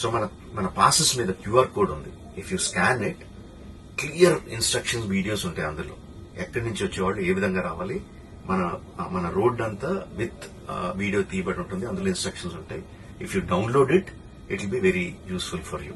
So మన మన passes మీద క్యూఆర్ కోడ్ ఉంది. If you scan it clear instructions videos ఉంటాయి అందులో. ఎక్కడి నుంచి వచ్చేవాళ్ళు ఏ విధంగా రావాలి మన మన రోడ్ అంతా విత్ వీడియో తీయబడి ఉంటుంది అందులో ఇన్స్ట్రక్షన్స్ ఉంటాయి. If you download it it will be very useful for you